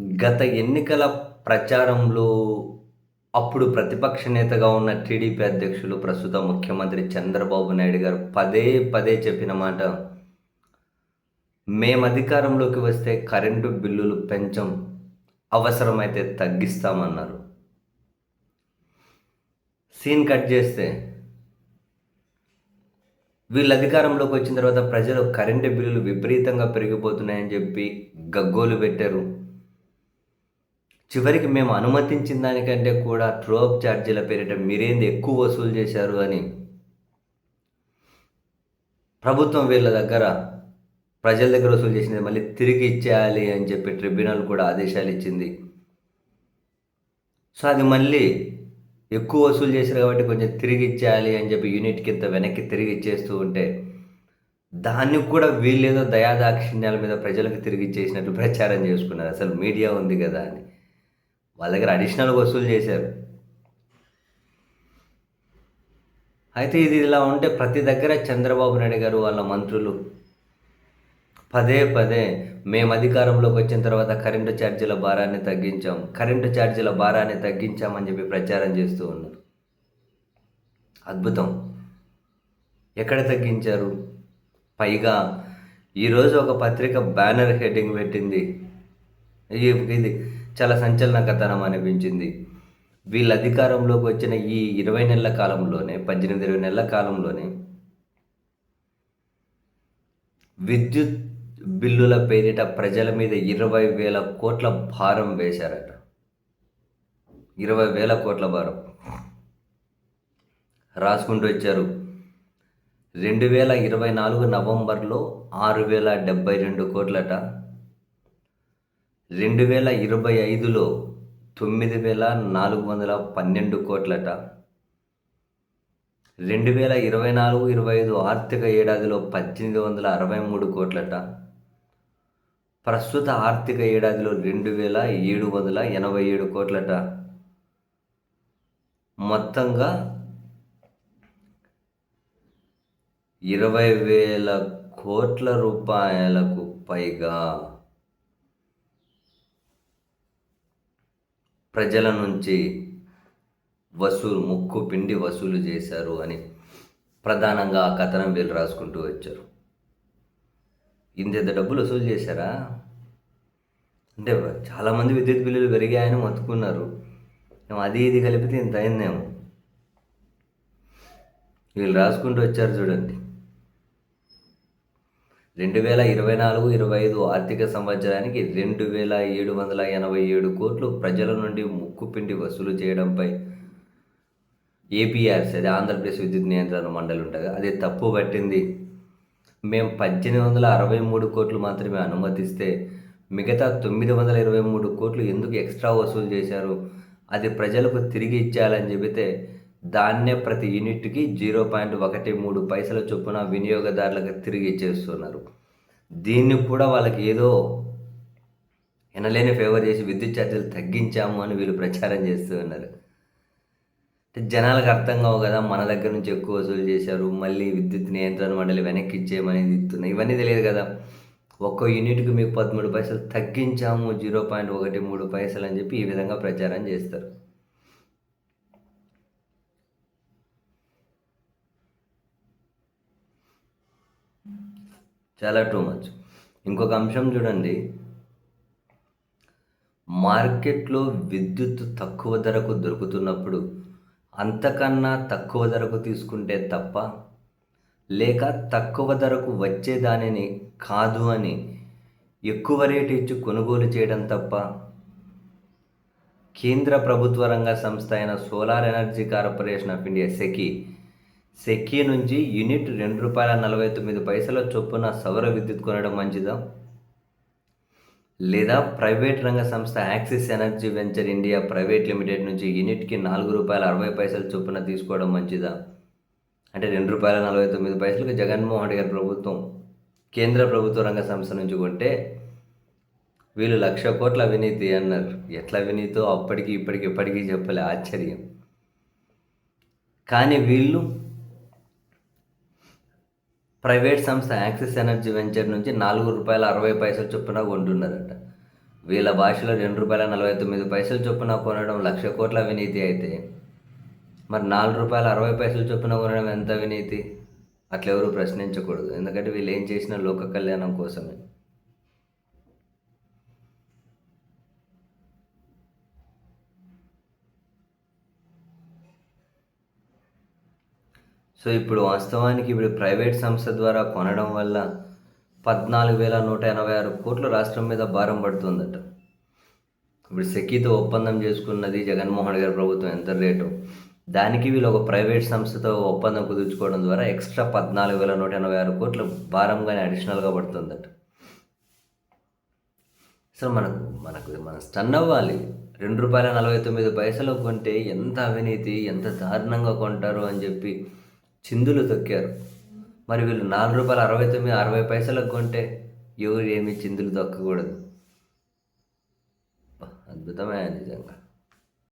గత ఎన్నికల ప్రచారంలో అప్పుడు ప్రతిపక్ష నేతగా ఉన్న టీడీపీ అధ్యక్షులు ప్రస్తుత ముఖ్యమంత్రి చంద్రబాబు నాయుడు గారు పదే పదే చెప్పిన మాట మేము అధికారంలోకి వస్తే కరెంటు బిల్లులు పెంచం అవసరమైతే తగ్గిస్తామన్నారు. సీన్ కట్ చేస్తే వీళ్ళు అధికారంలోకి వచ్చిన తర్వాత ప్రజలు కరెంటు బిల్లులు విపరీతంగా పెరిగిపోతున్నాయని చెప్పి గగ్గోలు పెట్టారు. చివరికి మేము అనుమతించిన దానికంటే కూడా ట్రోప్ ఛార్జీల పేరిట మీరేంది ఎక్కువ వసూలు చేశారు అని ప్రభుత్వం వీళ్ళ దగ్గర ప్రజల దగ్గర వసూలు చేసింది మళ్ళీ తిరిగి ఇచ్చేయాలి అని చెప్పి ట్రిబ్యునల్ కూడా ఆదేశాలు ఇచ్చింది. సో అది మళ్ళీ ఎక్కువ వసూలు చేశారు కాబట్టి కొంచెం తిరిగి ఇచ్చేయాలి అని చెప్పి యూనిట్ కింద వెనక్కి తిరిగి ఇచ్చేస్తూ ఉంటే దాన్ని కూడా వీళ్ళేదో దయాదాక్షిణ్యాల మీద ప్రజలకు తిరిగి ఇచ్చేసినట్టు ప్రచారం చేసుకున్నారు. అసలు మీడియా ఉంది కదా అని. వాళ్ళ దగ్గర అడిషనల్ వసూలు చేశారు. అయితే ఇది ఇలా ఉంటే ప్రతి దగ్గర చంద్రబాబు నాయుడు గారు వాళ్ళ మంత్రులు పదే పదే మేము అధికారంలోకి వచ్చిన తర్వాత కరెంటు ఛార్జీల భారాన్ని తగ్గించాం కరెంటు ఛార్జీల భారాన్ని తగ్గించామని చెప్పి ప్రచారం చేస్తూ ఉన్నారు. అద్భుతం. ఎక్కడ తగ్గించారు? పైగా ఈరోజు ఒక పత్రిక బ్యానర్ హెడ్డింగ్ పెట్టింది. ఇది చాలా సంచలనకతనం అనిపించింది. వీళ్ళ అధికారంలోకి వచ్చిన ఈ ఇరవై నెలల కాలంలోనే పద్దెనిమిది ఇరవై నెలల కాలంలోనే విద్యుత్ బిల్లుల పేరిట ప్రజల మీద ఇరవై వేల కోట్ల భారం వేశారట. ఇరవై వేల కోట్ల భారం. రాసుకుంటూ వచ్చారు. రెండు వేల ఇరవై నాలుగు నవంబర్లో ఆరు వేల డెబ్బై రెండు కోట్లట. రెండు వేల ఇరవై ఐదులో తొమ్మిది వేల నాలుగు వందల పన్నెండు కోట్లట. రెండు వేల ఇరవై నాలుగు ఇరవై ఐదు ఆర్థిక ఏడాదిలో పద్దెనిమిది వందల అరవై మూడు కోట్లట. ప్రస్తుత ఆర్థిక ఏడాదిలో రెండు వేల ఏడు వందల ఎనభై ఏడు కోట్లట. మొత్తంగా ఇరవై వేల కోట్ల రూపాయలకు పైగా ప్రజల నుంచి వసూలు ముక్కు పిండి వసూలు చేశారు అని ప్రధానంగా ఆ కథనం వీళ్ళు రాసుకుంటూ వచ్చారు. ఇంత డబ్బులు వసూలు చేశారా? అంటే చాలామంది విద్యుత్ బిల్లులు పెరిగాయని మొత్తుకున్నారు. అది ఇది కలిపితే ఇంత అయిందేమో. వీళ్ళు రాసుకుంటూ వచ్చారు చూడండి. రెండు వేల ఇరవై నాలుగు ఇరవై ఐదు ఆర్థిక సంవత్సరానికి రెండు వేల ఏడు వందల ఎనభై ఏడు కోట్లు ప్రజల నుండి ముక్కుపిండి వసూలు చేయడంపై ఏపీఆర్సీ అది ఆంధ్రప్రదేశ్ విద్యుత్ నియంత్రణ మండలి ఉంటుంది అది తప్పు పట్టింది. మేము పద్దెనిమిది వందల అరవై మూడు కోట్లు మాత్రమే అనుమతిస్తే మిగతా తొమ్మిది వందల ఇరవై మూడు కోట్లు ఎందుకు ఎక్స్ట్రా వసూలు చేశారు? అది ప్రజలకు తిరిగి ఇచ్చేయాలని చెబితే దాన్నే ప్రతి యూనిట్కి జీరో పాయింట్ ఒకటి మూడు పైసల చొప్పున వినియోగదారులకు తిరిగి ఇచ్చేస్తున్నారు. దీన్ని కూడా వాళ్ళకి ఏదో ఎనలేని ఫేవర్ చేసి విద్యుత్ ఛార్జీలు తగ్గించాము అని వీళ్ళు ప్రచారం చేస్తూ ఉన్నారు. జనాలకు అర్థం కావు కదా మన దగ్గర నుంచి ఎక్కువ వసూలు చేశారు మళ్ళీ విద్యుత్ నియంత్రణ మండలి వెనక్కి ఇచ్చేయమని ఇస్తున్నాయి ఇవన్నీ తెలియదు కదా. ఒక్కో యూనిట్కి మీకు పదమూడు పైసలు తగ్గించాము జీరో పాయింట్ ఒకటి మూడు పైసలు అని చెప్పి ఈ విధంగా ప్రచారం చేస్తారు. చాలా టూ మచ్ ఇంకొక అంశం చూడండి. మార్కెట్లో విద్యుత్ తక్కువ ధరకు దొరుకుతున్నప్పుడు అంతకన్నా తక్కువ ధరకు తీసుకుంటే తప్ప లేక తక్కువ ధరకు వచ్చే దానిని కాదు అని ఎక్కువ రేటు ఇచ్చి కొనుగోలు చేయడం తప్ప కేంద్ర ప్రభుత్వ రంగ సంస్థ అయిన solar energy corporation of India SECI SECI నుంచి యూనిట్ రెండు రూపాయల నలభై తొమ్మిది పైసల చొప్పున సౌర విద్యుత్ కొనడం మంచిదా? లేదా ప్రైవేట్ రంగ సంస్థ Axis energy venture India private limited నుంచి యూనిట్కి నాలుగు రూపాయల అరవై పైసల చొప్పున తీసుకోవడం మంచిదా? అంటే రెండు రూపాయల నలభై తొమ్మిది పైసలకు జగన్మోహన్ రెడ్డి గారి ప్రభుత్వం కేంద్ర ప్రభుత్వ రంగ సంస్థ నుంచి కొంటే వీళ్ళు లక్ష కోట్ల అవినీతి అన్నారు. ఎట్లా అవినీతో అప్పటికి ఇప్పటికి ఎప్పటికీ చెప్పలే ఆశ్చర్యం. కానీ వీళ్ళు ప్రైవేట్ సంస్థ యాక్సిస్ ఎనర్జీ వెంచర్ నుంచి నాలుగు రూపాయల అరవై పైసలు చొప్పున కొంటున్నారట వీళ్ళ భాషలో రెండు రూపాయల నలభై తొమ్మిది పైసలు చొప్పున కొనడం లక్ష కోట్ల వినీతి అయితే. మరి నాలుగు రూపాయల అరవై పైసలు చొప్పున కొనడం ఎంత వినీతి అట్లా ఎవరు ప్రశ్నించకూడదు. ఎందుకంటే వీళ్ళు ఏం చేసినా లోక కళ్యాణం కోసమే. సో ఇప్పుడు వాస్తవానికి ఇప్పుడు ప్రైవేట్ సంస్థ ద్వారా కొనడం వల్ల పద్నాలుగు వేల నూట ఎనభై ఆరు కోట్ల రాష్ట్రం మీద భారం పడుతుందట. ఇప్పుడు సెకీతో ఒప్పందం చేసుకున్నది జగన్మోహన్ గారి ప్రభుత్వం ఎంత రేటు? దానికి వీళ్ళు ఒక ప్రైవేట్ సంస్థతో ఒప్పందం కుదుర్చుకోవడం ద్వారా ఎక్స్ట్రా పద్నాలుగు వేల నూట ఎనభై ఆరు కోట్ల భారంగానే అడిషనల్గా పడుతుందట. అసలు మనకు మనకు మనం స్టన్ అవ్వాలి. రెండు రూపాయల నలభై తొమ్మిది పైసలు కొంటే ఎంత అవినీతి ఎంత దారుణంగా కొంటారు అని చెప్పి చిందులు తొక్కారు. మరి వీళ్ళు నాలుగు రూపాయలు అరవై తొమ్మిది అరవై పైసలకు కొంటే ఎవరు ఏమి చిందులు తొక్కకూడదు. అద్భుతమే నిజంగా.